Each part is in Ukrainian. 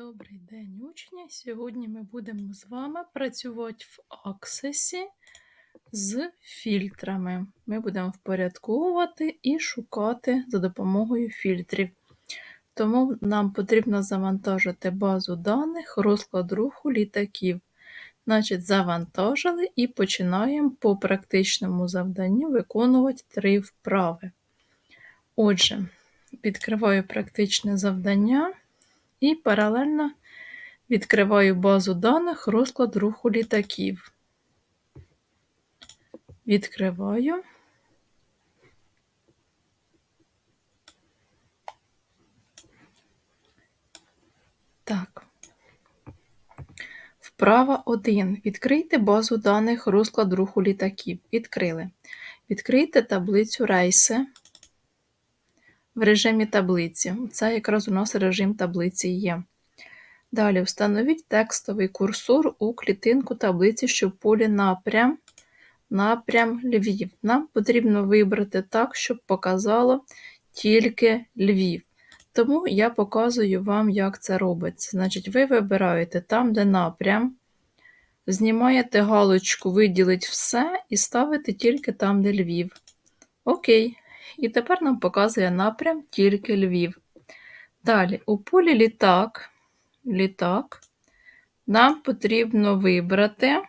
Добрий день, учні! Сьогодні ми будемо з вами працювати в Access з фільтрами. Ми будемо впорядковувати і шукати за допомогою фільтрів. Тому нам потрібно завантажити базу даних, розклад руху літаків. Значить, завантажили і починаємо по практичному завданню виконувати три вправи. Отже, відкриваю практичне завдання. І паралельно відкриваю базу даних розклад руху літаків. Відкриваю. Так. Вправа 1. Відкрийте базу даних розклад руху літаків. Відкрили. Відкрийте таблицю рейси в режимі таблиці. Це якраз у нас режим таблиці є. Далі встановіть текстовий курсор у клітинку таблиці, що в полі напрям, напрям Львів. Нам потрібно вибрати так, щоб показало тільки Львів. Тому я показую вам, як це робиться. Значить, ви вибираєте там, де напрям, знімаєте галочку Виділить все і ставите тільки там, де Львів. Окей. І тепер нам показує напрям тільки Львів. Далі, у полі літак, літак нам потрібно вибрати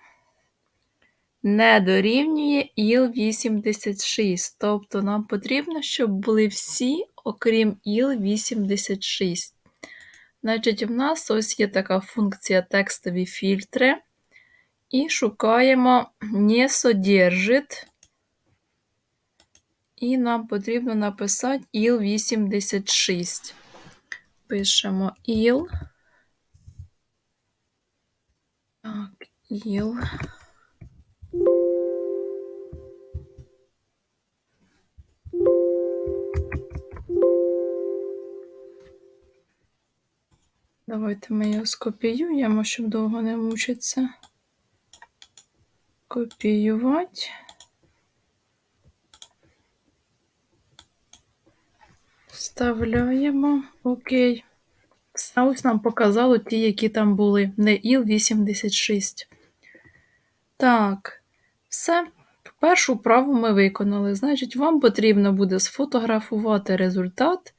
не дорівнює Іл-86. Тобто нам потрібно, щоб були всі, окрім Іл-86. Значить, в нас ось є така функція текстові фільтри. І шукаємо не содержить і нам потрібно написати ІЛ-86. Пишемо ІЛ. Так, ІЛ. Давайте ми його скопіюємо, щоб довго не мучитися. Копіювати. Вставляємо. Окей. Все ось нам показало ті, які там були. Не ІЛ-86. Так, все. Першу вправу ми виконали. Значить, вам потрібно буде сфотографувати результат,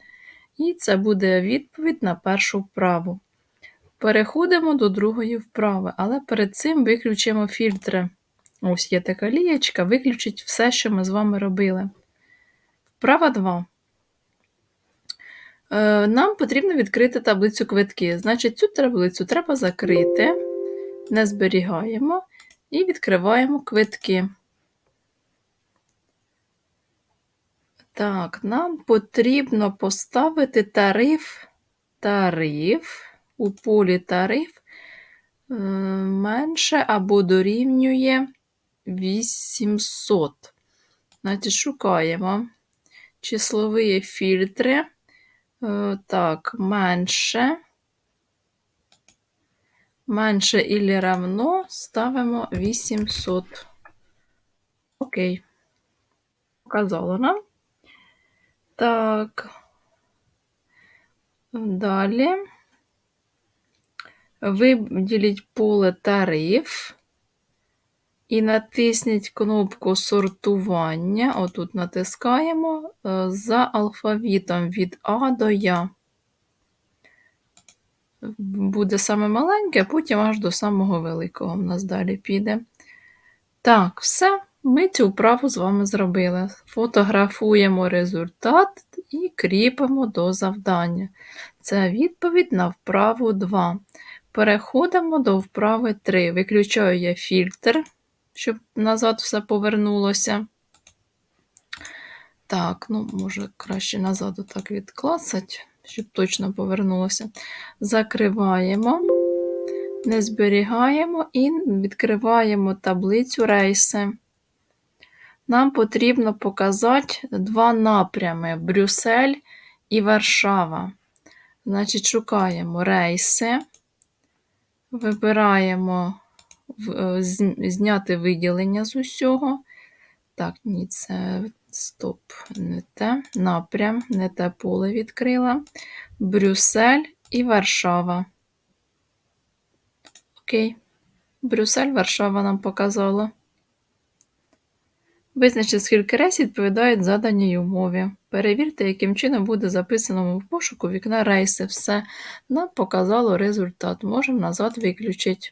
і це буде відповідь на першу вправу. Переходимо до другої вправи, але перед цим виключимо фільтри. Ось є така лієчка, виключить все, що ми з вами робили. Вправа 2. Е, нам потрібно відкрити таблицю квитки. Значить, цю таблицю треба закрити, не зберігаємо і відкриваємо квитки. Так, нам потрібно поставити тариф, тариф у полі тариф е, менше або дорівнює 800. Значить, шукаємо числові фільтри. Е, так, менше. Менше ілі равно ставимо 800. Окей. Показало нам. Так. Далі. Виділіть поле тариф і натисніть кнопку сортування. Отут натискаємо е, за алфавітом від А до Я. Буде саме маленьке, потім аж до самого великого в нас далі піде. Так, все. Ми цю вправу з вами зробили. Фотографуємо результат і кріпимо до завдання. Це відповідь на вправу 2. Переходимо до вправи 3. Виключаю я фільтр щоб назад все повернулося. Так, ну, може, краще назад отак відклацати, щоб точно повернулося. Закриваємо, не зберігаємо і відкриваємо таблицю рейси. Нам потрібно показати два напрями: Брюссель і Варшава. Значить, шукаємо рейси, вибираємо зняти виділення з усього. Так, ні, це стоп, не те. Напрям, не те поле відкрила. Брюссель і Варшава. Окей. Брюссель, Варшава нам показало. Визначте, скільки рейсів відповідають заданій умові. Перевірте, яким чином буде записано в пошуку вікна рейси. Все. Нам показало результат. Можемо назад виключити.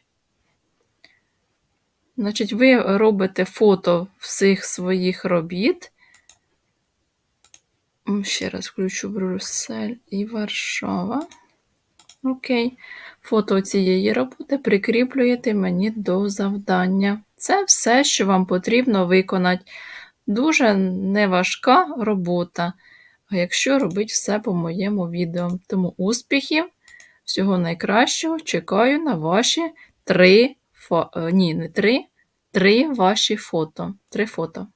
Значить, ви робите фото всіх своїх робіт. Ще раз включу Брюссель і Варшава. Окей. Фото цієї роботи прикріплюєте мені до завдання. Це все, що вам потрібно виконати. Дуже неважка робота, якщо робити все по моєму відео. Тому успіхів, всього найкращого. Чекаю на ваші три е, ні, не три, три ваші фото. Три фото.